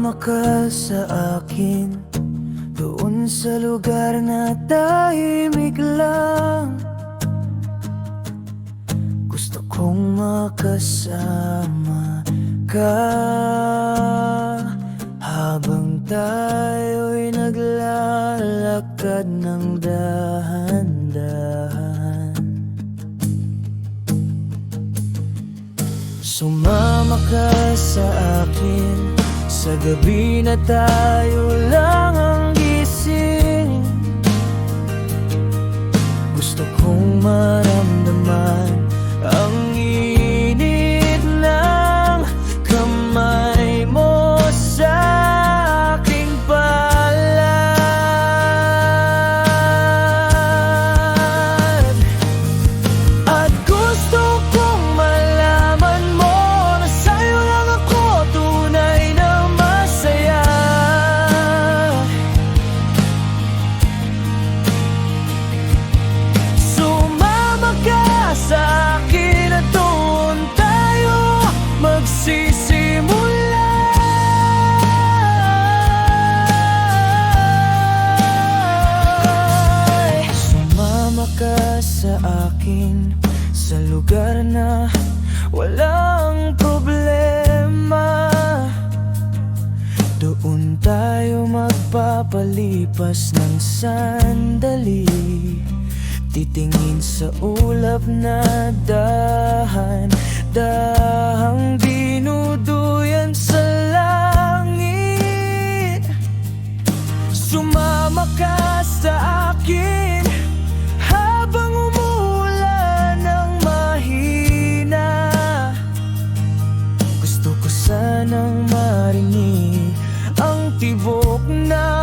Sumama ka sa akin. Doon sa lugar na tahimik lang. Gusto kong makasama ka. Habang tayo'y naglalakad ng dahan-dahan. Sumama ka sa akin Sa gabi na tayo lang ang gising. Gusto kong maramdaman akin sa lugar na walang problema. Doon tayo magpapalipas ng sandali. Titingin sa ulap na dahan Dahang dinuduyan tibok na